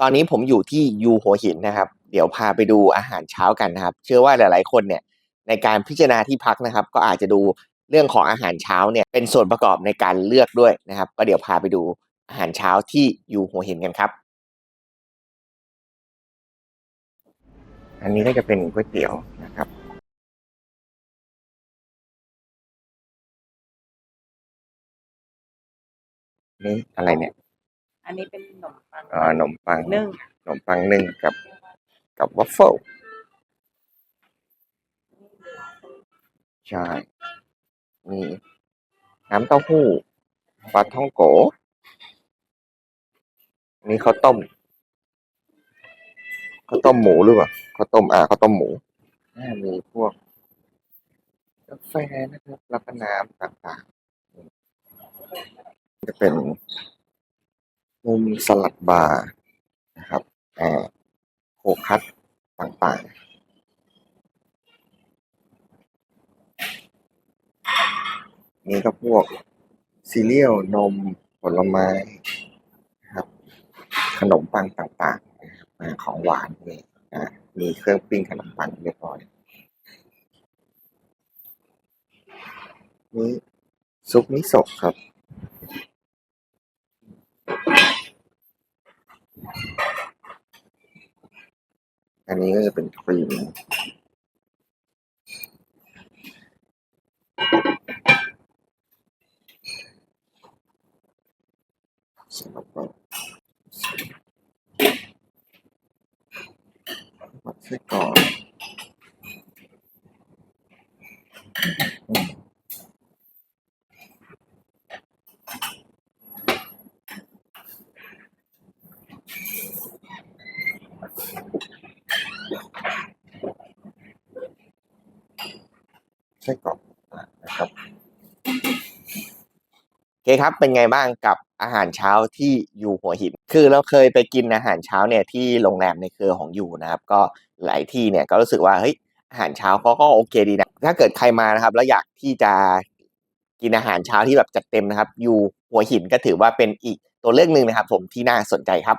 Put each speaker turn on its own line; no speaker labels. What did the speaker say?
ตอนนี้ผมอยู่ที่ยูหัวหินนะครับ เดี๋ยวพาไปดูอาหารเช้ากันนะครับ เชื่อว่าหลาย ๆ คนเนี่ยในการพิจารณาที่พักนะครับ ก็อาจจะดูเรื่องของอาหารเช้าเนี่ยเป็นส่วนประกอบในการเลือกด้วยนะครับ ก็เดี๋ยวพาไปดูอาหารเช้าที่ยูหัวหินกันครับ อันนี้ก็จะเป็นก๋วยเตี๋ยวนะครับนี่อะไรเนี่ย
อันนี้เป็นขนมปัง
เอ่อขนมปัง
นึ่ง
ขนมปังนึ่งกับ กับวัฟเฟิลใช่มีน้ำเต้าหู้ปลาท่องโกอันนี้ข้าวต้มข้าวต้มหมูหรือเปล่าข้าวต้มอ่าข้าวต้มหมูอ่ามีพวกกาแฟนะครับแล้วก็น้ำต่างๆจะเป็น มุมสลัดบาร์นะครับอ่าโคคัตต่างๆ นี่ก็พวกซีเรียลนมผลไม้นะครับขนมปังต่างๆนะครับของหวานนี่อ่ามีเครื่องปิ้งขนมปังเรียบร้อยนี่ซุปมิโซะครับ อันนี้ก็จะเป็นครีมสำหรับวัดไส้กรอก ไส้กรอกอะนะครับโอเคครับเป็นไงบ้างกับอาหารเช้าที่อยู่หัวหิน คือเราเคยไปกินอาหารเช้าเนี่ยที่โรงแรมในเครือของอยู่นะครับ ก็หลายที่เนี่ยก็รู้สึกว่าเฮ้ยอาหารเช้าเขาก็โอเคดีนะถ้าเกิดใครมานะครับ แล้วอยากที่จะกินอาหารเช้าที่แบบจัดเต็มนะครับอยู่หัวหินก็ถือว่าเป็นอีกตัวเลือกหนึ่งนะครับ ผมที่น่าสนใจครับ